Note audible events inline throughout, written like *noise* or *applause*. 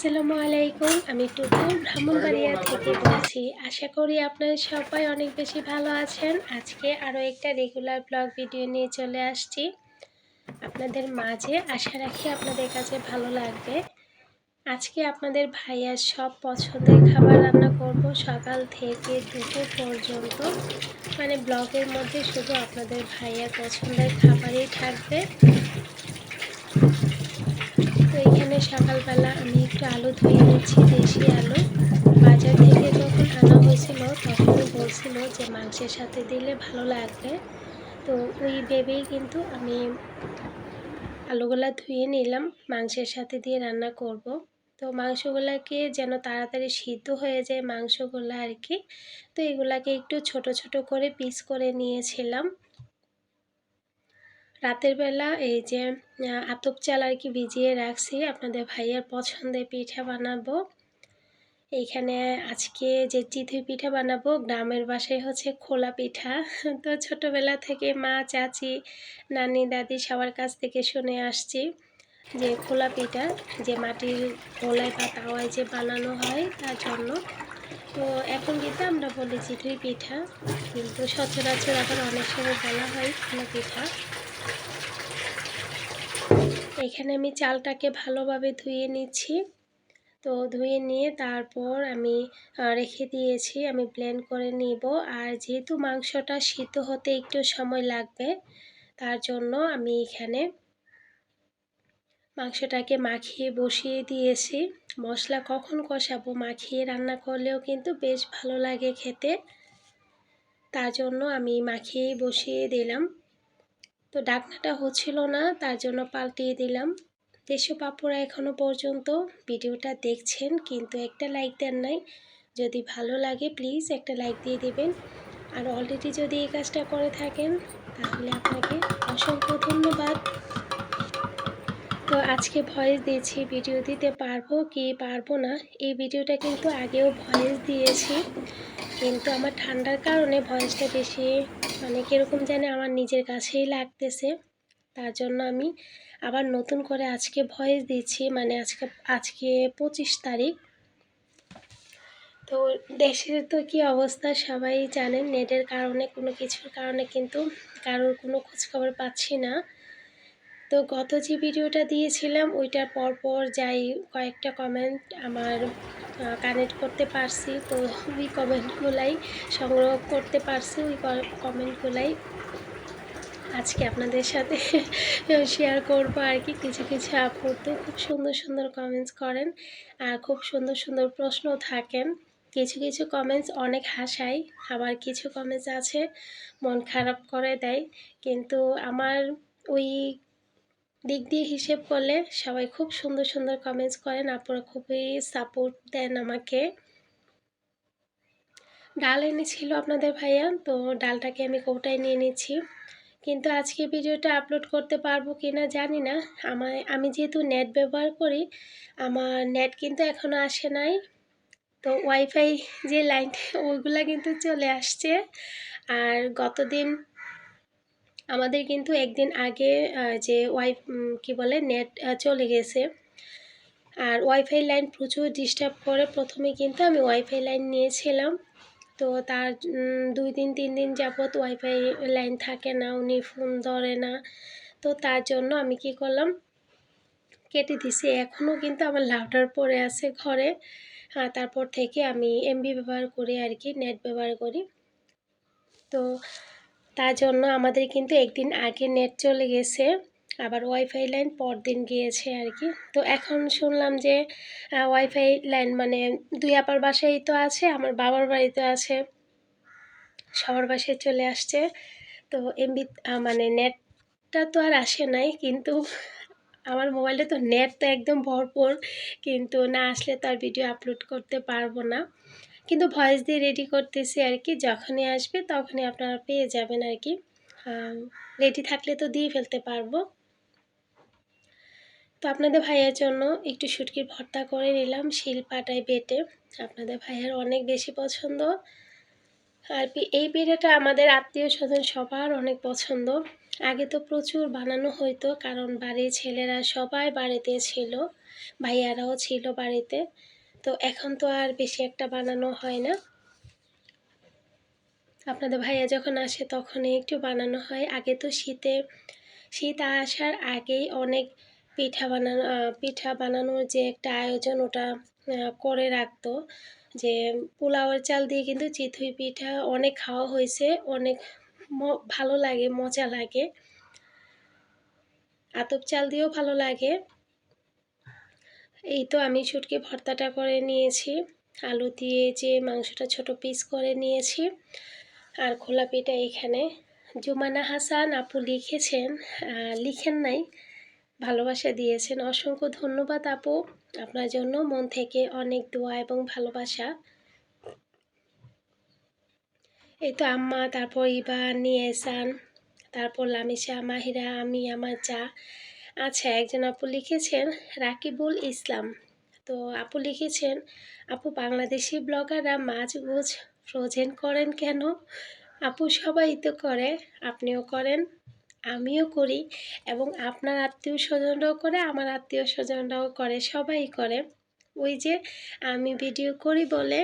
আসসালামু আলাইকুম। আমি টুকুর ব্রাহ্মণবাড়িয়া থেকে বলছি। আশা করি আপনারা সবাই অনেক বেশি ভালো আছেন। আজকে আরও একটা রেগুলার ব্লগ ভিডিও নিয়ে চলে আসছি। আপনাদের মাঝে আশা রাখি আপনাদের কাছে ভালো লাগবে। আজকে আপনাদের ভাইয়ার সব পছন্দের খাবার রান্না করব সকাল থেকে দুপুর পর্যন্ত। মানে ব্লগের মধ্যে শুধু আপনাদের ভাইয়ার পছন্দের খাবারই থাকবে। তো এখানে সকালবেলা আমি একটু আলু ধুয়ে নিচ্ছি, দেশি আলু। বাজার থেকে যখন আনা হয়েছিল, তখন বলছিল যে মাংসের সাথে দিলে ভালো লাগবে। তো ওই ভেবেই কিন্তু আমি আলুগুলা ধুয়ে নিলাম, মাংসের সাথে দিয়ে রান্না করব। তো মাংসগুলাকে যেন তাড়াতাড়ি সিদ্ধ হয়ে যায় মাংসগুলো আর কি, তো এগুলাকে একটু ছোট ছোট করে পিস করে নিয়েছিলাম। রাতের বেলা এই যে আতপ চাল আর কি ভিজিয়ে রাখছি। আপনাদের ভাইয়ার পছন্দের পিঠা বানাবো। এইখানে আজকে যে চিথি পিঠা বানাবো, গ্রামের বাসায় হচ্ছে খোলা পিঠা। *laughs* তো ছোটবেলা থেকে মা, চাচি, নানি, দাদি সবার কাছ থেকে শুনে আসছি যে খোলা পিঠা, যে মাটির খোলায় বা তাওয়ায় যে বানানো হয় তার জন্য। তো এখন কিন্তু আমরা বলি চিথি পিঠা, কিন্তু সচরাচর এখন অনেক সময় বলা হয় খোলা পিঠা। এখানে আমি চালটাকে ভালোভাবে ধুয়ে নিচ্ছি। তো ধুয়ে নিয়ে তারপর আমি রেখে দিয়েছি, আমি ব্লেন্ড করে নিব। আর যেহেতু মাংসটা সিদ্ধ হতে একটু সময় লাগবে, তার জন্য আমি এখানে মাংসটাকে মাখিয়ে বসিয়ে দিয়েছি। মশলা কখন কষাবো, মাখিয়ে রান্না করলেও কিন্তু বেশ ভালো লাগে খেতে। তার জন্য আমি মাখিয়েই বসিয়ে দিলাম। তো ডাকনাটা হচ্ছিল না, তার জন্য পাল্টিয়ে দিলাম। দেশীয় পাপড়া এখনও পর্যন্ত ভিডিওটা দেখছেন, কিন্তু একটা লাইক দেন নাই। যদি ভালো লাগে প্লিজ একটা লাইক দিয়ে দেবেন। আর অলরেডি যদি এই কাজটা করে থাকেন, তাহলে আপনাকে অসংখ্য ধন্যবাদ। তো আজকে ভয়েস দিয়েছি ভিডিও দিতে পারব কি পারব না, এই ভিডিওটা কিন্তু আগেও ভয়েস দিয়েছি। কিন্তু আমার ঠান্ডার কারণে ভয়েসটা বেশি মানে কীরকম জানে আমার নিজের কাছেই লাগতেছে। তার জন্য আমি আবার নতুন করে আজকে ভয়েস দিচ্ছি মানে আজকে আজকে পঁচিশ তারিখ। তো দেশের তো কি অবস্থা সবাই জানেন, নেটের কারণে, কোনো কিছুর কারণে কিন্তু কারোর কোনো খোঁজখবর পাচ্ছি না। তো গত যে ভিডিওটা দিয়েছিলাম, ওইটার পরপর যাই কয়েকটা কমেন্ট আমার কানেক্ট করতে পারছি। তো ওই কমেন্টগুলাই সংগ্রহ করতে পারছি, ওই কমেন্টগুলাই আজকে আপনাদের সাথে *laughs* শেয়ার করব আর কি। কিছু কিছু আপুর তো খুব সুন্দর সুন্দর কমেন্টস করেন আর খুব সুন্দর সুন্দর প্রশ্ন থাকেন। কিছু কিছু কমেন্টস অনেক হাসায় আবার কিছু কমেন্টস আছে মন খারাপ করে দেয়। কিন্তু আমার ওই দিক দিয়ে হিসেব করলে সবাই খুব সুন্দর সুন্দর কমেন্টস করেন। আপনারা খুবই সাপোর্ট দেন আমাকে। ডাল এনেছিল আপনাদের ভাইয়া, তো ডালটাকে আমি কৌটায় নিয়ে নিচ্ছি। কিন্তু আজকে ভিডিওটা আপলোড করতে পারব কি না জানি না। আমার, আমি যেহেতু নেট ব্যবহার করি, আমার নেট কিন্তু এখনও আসে নাই। তো ওয়াইফাই যে লাইন ওইগুলা কিন্তু চলে আসছে। আর গতদিন আমাদের কিন্তু একদিন আগে যে ওয়াই কি বলে, নেট চলে গেছে। আর ওয়াইফাই লাইন প্রচুর ডিস্টার্ব করে। প্রথমে কিন্তু আমি ওয়াইফাই লাইন নিয়েছিলাম। তো তার দুই দিন, তিন দিন যাবৎ ওয়াইফাই লাইন থাকে না, উনি ফোন ধরে না। তো তার জন্য আমি কি করলাম, কেটে দিছি। এখনও কিন্তু আমার লাউটার পরে আছে ঘরে। হ্যাঁ তারপর থেকে আমি এমবি ব্যবহার করি আর কি নেট ব্যবহার করি। তো তার জন্য আমাদের কিন্তু একদিন আগে নেট চলে গেছে। আবার ওয়াইফাই লাইন পরদিন গিয়েছে আর কি তো এখন শুনলাম যে ওয়াইফাই লাইন মানে দুই আপার বাসায় তো আছে, আমার বাবার বাড়িতে আছে। সবার বাসায় চলে আসছে। তো এমবি মানে নেটটা তো আর আসে নাই, কিন্তু আমার মোবাইলে তো নেট তো একদম ভরপুর। কিন্তু না আসলে তো আর ভিডিও আপলোড করতে পারব না। কিন্তু ভয়েস দিয়ে রেডি করতেছি আর কি। যখনই আসবে তখনই আপনারা পেয়ে যাবেন আর কি। রেডি থাকলে তো দিয়ে ফেলতে পারব। তো আপনাদের ভাইয়ের জন্য একটু শুটকির ভর্তা করে নিলাম শিল পাটায় বেটে। আপনাদের ভাইয়ের অনেক বেশি পছন্দ। আর এই পিঠাটা আমাদের আত্মীয় স্বজন সবার অনেক পছন্দ। আগে তো প্রচুর বানানো হইতো, কারণ বাড়ির ছেলেরা সবাই বাড়িতে ছিল, ভাইয়ারাও ছিল বাড়িতে। তো এখন তো আর বেশি একটা বানানো হয় না। আপনাদের ভাইয়া যখন আসে তখনই একটু বানানো হয়। আগে তো শীতে, শীত আসার আগেই অনেক পিঠা বানানো পিঠা বানানোর যে একটা আয়োজন ওটা করে রাখতো। যে পোলাওয়ের চাল দিয়ে কিন্তু চিতই পিঠা অনেক খাওয়া হয়েছে, অনেক ভালো লাগে, মজা লাগে। আতপ চাল দিয়েও ভালো লাগে। এই তো আমি শুটকি ভর্তাটা করে নিয়েছি। আলু দিয়ে যে মাংসটা ছোট পিস করে নিয়েছি। আর খোলা পিঠা এখানে জুমানা হাসান আপু লিখেছেন লিখেন নাই, ভালোবাসা দিয়েছেন। অসংখ্য ধন্যবাদ আপু। আপনার জন্য মন থেকে অনেক দোয়া এবং ভালোবাসা। এই তো আম্মা, তারপর ইবা নিয়ে এসান তারপর লামিশা মাহিরা, আমি, আমার চা আচ্ছা একজন আপু লিখেছেন, রাকিবুল ইসলাম। তো আপু লিখেছেন, আপু বাংলাদেশি ব্লগাররা মাছ গোছ ফ্রোজেন করেন কেন? আপু সবাই তো করে, আপনিও করেন, আমিও করি এবং আপনার আত্মীয় স্বজনরাও করে, আমার আত্মীয় স্বজনরাও করে, সবাই করে। ওই যে আমি ভিডিও করি বলে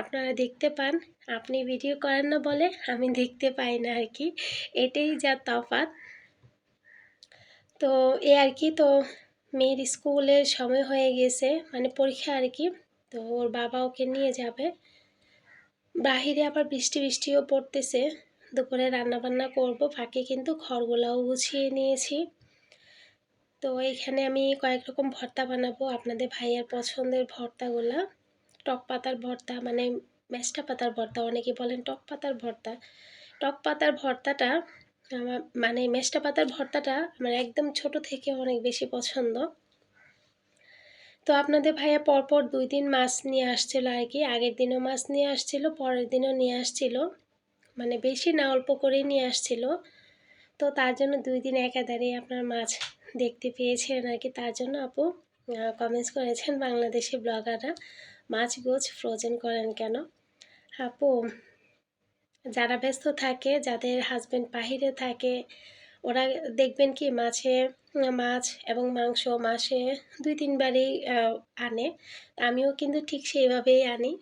আপনারা দেখতে পান, আপনি ভিডিও করেন না বলে আমি দেখতে পাই না আর কি এটাই যা তফাৎ। তো এ আর কি, তো মেয়ের স্কুলের সময় হয়ে গেছে মানে পরীক্ষা আর কি, তো ওর বাবা ওকে নিয়ে যাবে। বাহিরে আবার বৃষ্টি বৃষ্টিও পড়তেছে, দুপুরে রান্না বান্না করব ফাঁকে কিন্তু ঘরগুলাও গুছিয়ে নিয়েছি। তো এখানে আমি কয়েক রকম ভর্তা বানাবো, আপনাদের ভাইয়ের পছন্দের ভর্তাগুলা। টক পাতার ভর্তা মানে মেষ্টা পাতার ভর্তা, অনেকে বলেন টক পাতার ভর্তা। টক পাতার ভর্তাটা আমার মানে মেষ্টা পাতার ভর্তাটা আমার একদম ছোট থেকে অনেক বেশি পছন্দ। তো আপনাদের ভাইয়া পরপর দুই দিন মাছ নিয়ে আসছিল আর কি, আগের দিনও মাছ নিয়ে আসছিল, পরের দিনও নিয়ে আসছিল। মানে বেশি না, অল্প করেই নিয়ে আসছিল। তো তার জন্য দুই দিন একাধারে আপনার মাছ দেখতে পেয়েছিলেন আর কি। তার জন্য আপু কমেন্টস করেছেন বাংলাদেশি ব্লগাররা মাছ গোছ ফ্রোজেন করেন কেন? আপু যারা ব্যস্ত থাকে, যাদের হাজবেন্ড বাহিরে থাকে, ওরা দেখবেন কি মাছে, মাছ এবং মাংস মাসে দুই, তিনবারই আনে। আমিও কিন্তু ঠিক সেইভাবেই আনি।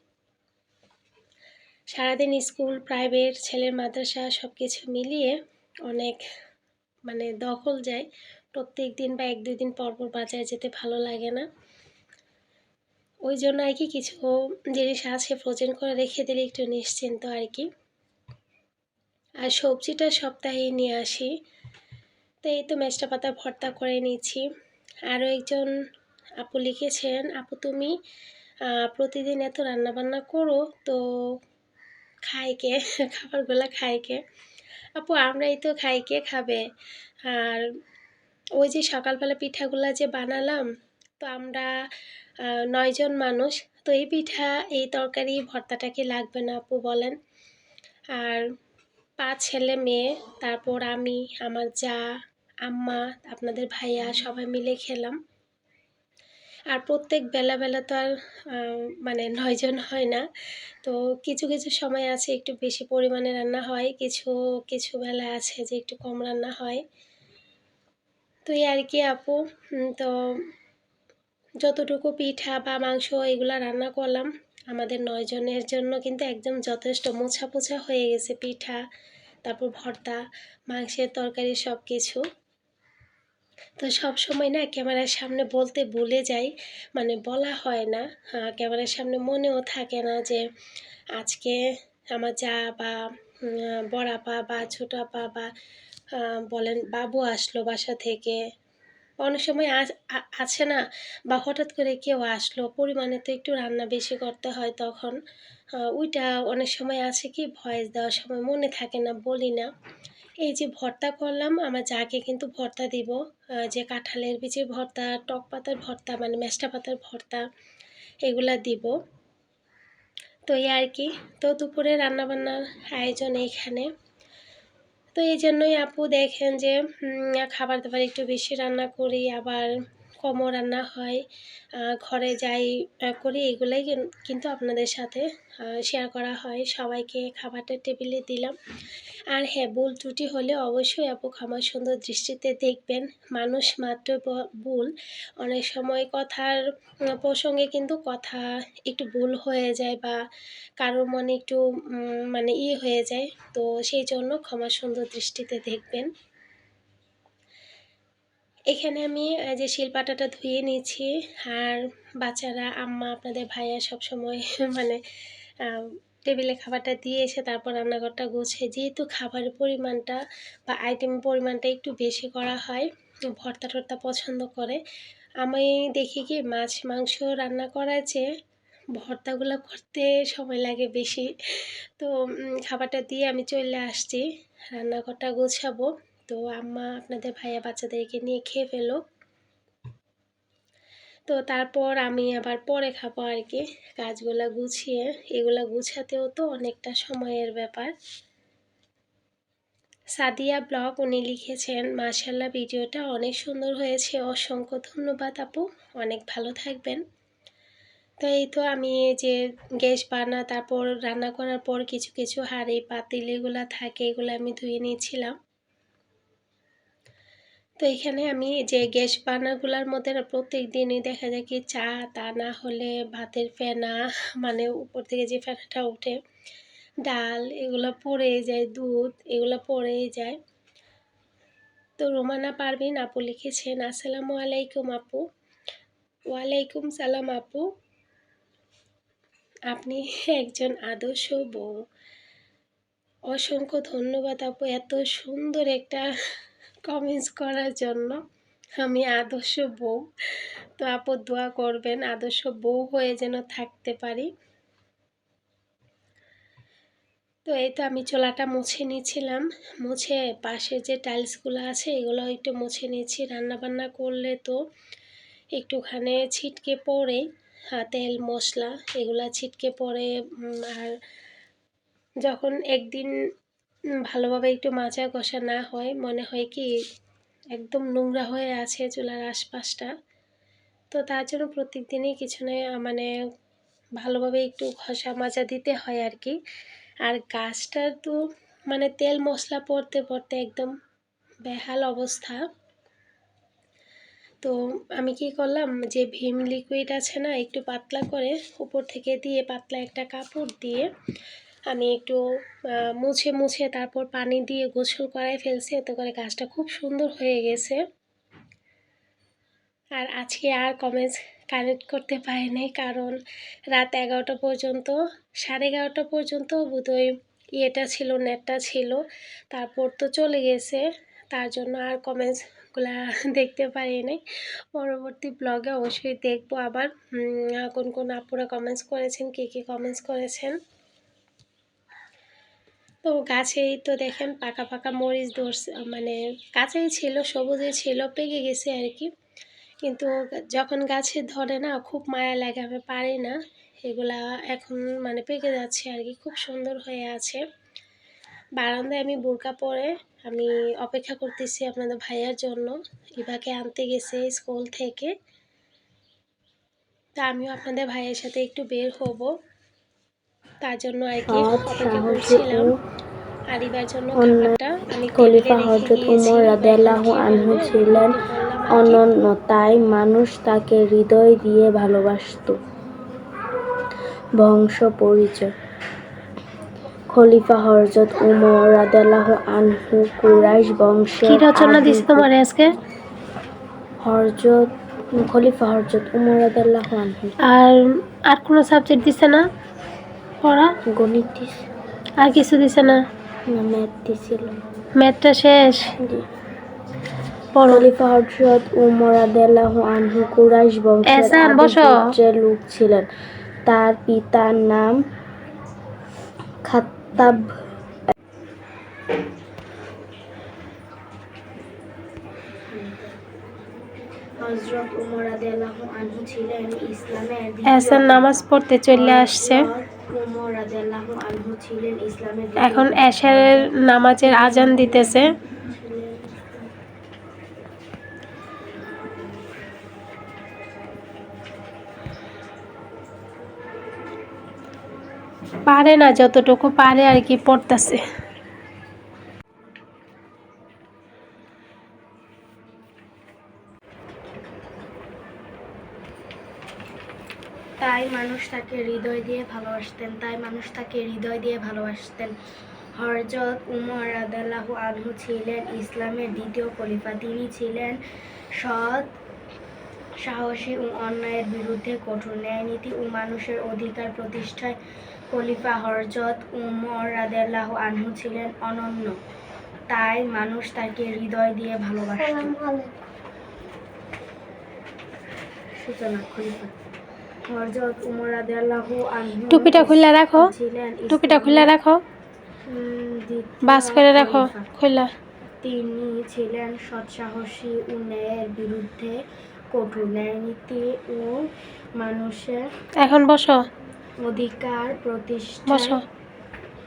সারাদিন স্কুল প্রাইভেট ছেলের মাদ্রাসা সব কিছু মিলিয়ে অনেক মানে দখল যায়। প্রত্যেক দিন বা এক, দুই দিন পর পর বাজারে যেতে ভালো লাগে না। ওই জন্য আর কি কিছু জিনিস আছে ফ্রোজেন করে রেখে দিলে একটু নিশ্চিন্ত আর কি। আর সবজিটা সপ্তাহে নিয়ে আসি। তো এই তো মেষ্টা পাতা ভর্তা করে নিয়েছি। আরও একজন আপু লিখেছেন, আপু তুমি প্রতিদিন এত রান্না বান্না করো, তো খায় কে? *laughs* খাবারগুলো খায় কে? আপু, আমরাই তো খাই কে খাবে? আর ওই যে সকালবেলা পিঠাগুলা যে বানালাম, তো আমরা নয়জন মানুষ, তো এই পিঠা, এই তরকারি, ভর্তাটা কি লাগবে না আপু বলেন? আর পাঁচ ছেলে, মেয়ে, তারপর আমি, আমার যা, আম্মা, আপনাদের ভাইয়া, সবাই মিলে খেলাম। আর প্রত্যেক বেলা বেলা তো আর মানে নয়জন হয় না। তো কিছু কিছু সময় আছে একটু বেশি পরিমাণে রান্না হয়, কিছু কিছু বেলা আছে যে একটু কম রান্না হয়। তো এই আর কি আপু তো যতটুকু পিঠা বা মাংস এগুলো রান্না করলাম, আমাদের নয়জনের জন্য কিন্তু একদম যথেষ্ট মোছা পোছা হয়ে গেছে পিঠা। তারপর ভর্তা, মাংসের তরকারি সব কিছু তো সব সময় না ক্যামেরার সামনে বলতে ভুলে যাই মানে বলা হয় না। হ্যাঁ ক্যামেরার সামনে মনেও থাকে না যে আজকে আমার যা বা বড়াপা বা ছোটাপা বা বলেন বাবু আসলো বাসা থেকে। অনেক সময় আছে না? বা হঠাৎ করে কেউ আসলো, পরিমাণে তো একটু রান্না বেশি করতে হয় তখন। ওইটা অনেক সময় আছে কি, ভয়েস দেওয়ার সময় মনে থাকে না, বলি না। এই যে ভর্তা করলাম, আমার যাকে কিন্তু ভর্তা দিব। যে কাঁঠালের বীজের ভর্তা, টক পাতার ভর্তা মানে মেষ্টা পাতার ভর্তা, এগুলা দিব। তো এই আর কি। তো দুপুরে রান্নাবান্নার আয়োজন এইখানে। তো এই জন্যই আপু দেখেন যে খাবার দাবার একটু বেশি রান্না করি আবার কমও রান্না হয় ঘরে যাই করি, এগুলাই কিন্তু আপনাদের সাথে শেয়ার করা হয়। সবাইকে খাবারটা টেবিলে দিলাম। আর হ্যাঁ ভুল ত্রুটি হলে অবশ্যই আপু ক্ষমা সুন্দর দৃষ্টিতে দেখবেন। মানুষ মাত্র ভুল। অনেক সময় কথার প্রসঙ্গে কিন্তু কথা একটু ভুল হয়ে যায় বা কারোর মনে একটু মানে ই হয়ে যায়। তো সেই জন্য ক্ষমা সুন্দর দৃষ্টিতে দেখবেন। এখানে আমি যে শিলপাটাটা ধুয়ে নিয়েছি, আর বাচ্চারা, আম্মা, আপনাদের ভাইয়া সবসময় *laughs* মানে টেবিলে খাবারটা দিয়ে এসে তারপর রান্নাঘরটা গোছে। যেহেতু খাবারের পরিমাণটা বা আইটেমের পরিমাণটা একটু বেশি করা হয়, ভর্তা টর্তা পছন্দ করে, আমি দেখি কি মাছ, মাংস রান্না করার চেয়ে ভর্তাগুলো করতে সময় লাগে বেশি। তো খাবারটা দিয়ে আমি চলে আসছি, রান্নাঘরটা গোছাবো। তো আম্মা আপনাদের ভাইয়া বাচ্চাদেরকে নিয়ে খেয়ে ফেলো তো তারপর আমি আবার পরে খাব আর কি, কাজগুলা গুছিয়ে। এগুলা গুছাতেও তো অনেকটা সময়ের ব্যাপার। সাদিয়া ব্লগ উনি লিখেছেন মাশাল্লাহ ভিডিওটা অনেক সুন্দর হয়েছে। অসংখ্য ধন্যবাদ আপু। অনেক ভালো থাকবেন। তো এই তো আমি যে গ্যাস বানা, তারপর রান্না করার পর কিছু কিছু হাঁড়ি, পাতিল এগুলা থাকে, এগুলো আমি ধুয়ে নিয়েছিলাম। তো এখানে আমি যে গ্যাস বার্নারগুলোর মধ্যে প্রত্যেক দিনই দেখা যায় কি চা তা না হলে ভাতের ফেনা মানে উপর থেকে যে ফেনাটা ওঠে, ডাল, এগুলো পড়ে যায়, দুধ, এগুলো পড়েই যায়। তো রোমানা পারভিন আপু লিখেছেন, আসসালামু আলাইকুম আপু। ওয়ালাইকুম সালাম আপু। আপনি একজন আদর্শ বউ। অসংখ্য ধন্যবাদ আপু, এত সুন্দর একটা কমেন্টস করার জন্য আমি আদর্শ বউ। তো আপু দোয়া করবেন আদর্শ বউ হয়ে যেন থাকতে পারি। তো এই তো আমি চোলাটা মুছে নিয়েছিলাম। মুছে পাশে যে টাইলসগুলো আছে এগুলো একটু মুছে নিয়েছি। রান্না বান্না করলে তো একটুখানি ছিটকে পড়ে হ্যাঁ, তেল মশলা এগুলা ছিটকে পড়ে আর যখন একদিন ভালোভাবে একটু মাজা কষা না হয়, মনে হয় কি একদম নোংরা হয়ে আছে চুলার আশপাশটা। তো তার জন্য প্রত্যেক দিনই কিছু না মানে ভালোভাবে একটু ঘষা মাজা দিতে হয় আর কি আর গাছটার তো মানে তেল মশলা পড়তে পড়তে একদম বেহাল অবস্থা। তো আমি কি করলাম, যে ভীম লিকুইড আছে না, একটু পাতলা করে উপর থেকে দিয়ে পাতলা একটা কাপড় দিয়ে আমি একটু মুছে মুছে তারপর পানি দিয়ে গোসল করাই ফেলছি। এতে করে গাছটা খুব সুন্দর হয়ে গেছে। আর আজকে আর কমেন্টস কানেক্ট করতে পারিনি কারণ রাত এগারোটা পর্যন্ত, সাড়ে এগারোটা পর্যন্ত বোধহয় ইয়েটা ছিল, নেটটা ছিল। তারপর তো চলে গেছে। তার জন্য আর কমেন্টসগুলা দেখতে পারিনি। পরবর্তী ব্লগে অবশ্যই দেখব আবার। কোন কোন আপুরা কমেন্টস করেছেন, কে, কী কমেন্টস করেছেন। তো গাছেই তো দেখেন পাকা পাকা মরিচ ধরছে মানে কাঁচাই ছিল, সবুজই ছিল, পেকে গেছে আর কি। কিন্তু যখন গাছে ধরে না, খুব মায়া লাগে, আমি পারি না। এগুলা এখন মানে পেকে যাচ্ছে আর কি, খুব সুন্দর হয়ে আছে। বারান্দায় আমি বোরকা পরে আমি অপেক্ষা করতেছি আপনাদের ভাইয়ার জন্য। ইভাকে আনতে গেছে স্কুল থেকে। তা আমিও আপনাদের ভাইয়ের সাথে একটু বের হব। তার জন্য আর কি সৎ অপেক্ষা করছিলাম ও জন্য খাবারটা আমি খলিফা টেবিলে রেখে হযরত উমর রাদিয়াল্লাহু আনহু ছিলেন। অনন্য তাই মানুষ তাকে হৃদয় দিয়ে ভালোবাসত। বংশ পরিচয়। খলিফা হযরত উমর রাদিয়াল্লাহু আনহু কুরাইশ বংশের কি রচনা দিছে তোমার আজকে? হযরত খলিফা হযরত উমর রাদিয়াল্লাহু আনহু। আর আর কোনো সাবজেক্ট দিছে না? পড়া? গণিত দিছে, আর কিছু দিছে না? ম্যাথ দিছিল। ম্যাথটা শেষ? খলিফা হযরত রাদিয়াল্লাহু আনহু কুরাইশ বংশের লোক ছিলেন। তার পিতার নাম খাত্তাব। হযরত উমর রাদিয়াল্লাহু আনহু ছিলেন ইসলামের নামাজ পড়তে চলে আসছে। এখন এশারের নামাজের আজান দিতেছে। পারে না যতটুকু পারে আর কি পড়তেছে। তাই মানুষ তাকে হৃদয় দিয়ে ভালোবাসতেন তাই মানুষ তাকে হৃদয় দিয়ে ভালোবাসতেন। হরজত উমর রাদাল্লাহু আনহু ছিলেন ইসলামের দ্বিতীয় খলিফা। তিনি ছিলেন সৎ সাহসী ও অন্যায়ের বিরুদ্ধে কঠোর ন্যায়নীতি ও মানুষের অধিকার প্রতিষ্ঠায় খলিফা হরজত উমর রাদাল্লাহু আনহু ছিলেন অনন্য। তাই মানুষ তাকে হৃদয় দিয়ে ভালোবাসতেন সূচনা খলিফা টুপিটা খুলে রাখো। ছিলেন টুপিটা খুলে রাখো। বাস করে রাখো খলিফা। খুলে তিনি ছিলেন সৎসাহসী ও ন্যায়ের বিরুদ্ধে কঠোর ন্যায়নীতি ও মানুষের এখন বসো। অধিকার প্রতিষ্ঠা বসো।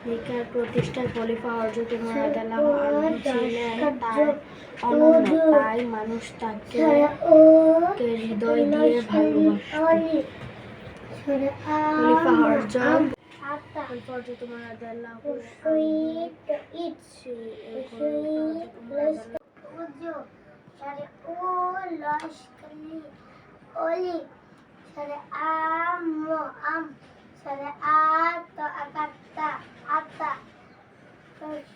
অধিকার প্রতিষ্ঠার খলিফা হযরত উমর রাদিয়াল্লাহু আনহু ছিলেন তার অনন্য তাই মানুষ তাকে কে হৃদয় দিয়ে ভালোবাসত। খলিফা akata, ata,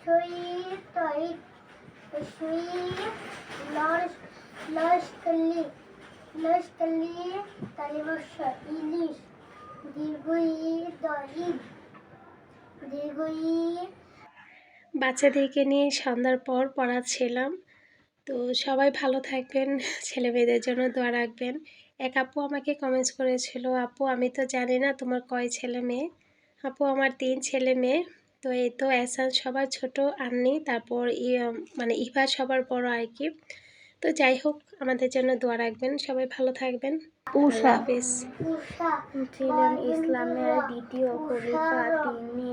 shui, toi, shui, los, los kali, los kali, তালিবর্ষ ইলিশ বাচ্চাদেরকে নিয়ে সন্ধ্যার পর পড়াচ্ছিলাম। তো সবাই ভালো থাকবেন ছেলে মেয়েদের জন্য দোয়া রাখবেন। এক আপু আমাকে কমেন্টস করেছিল, আপু, আমি তো জানি না তোমার কয় ছেলে মেয়ে? আপু, আমার তিন ছেলে মেয়ে। তো এই তো এসান সবার ছোট, আননি, তারপর ই- মানে ইভা সবার বড় আর কি। তো যাই হোক, আমাদের জন্য দোয়া রাখবেন। সবাই ভালো থাকবেন। উষা। ছিলেন ইসলামের দ্বিতীয় খলিফা। তিনি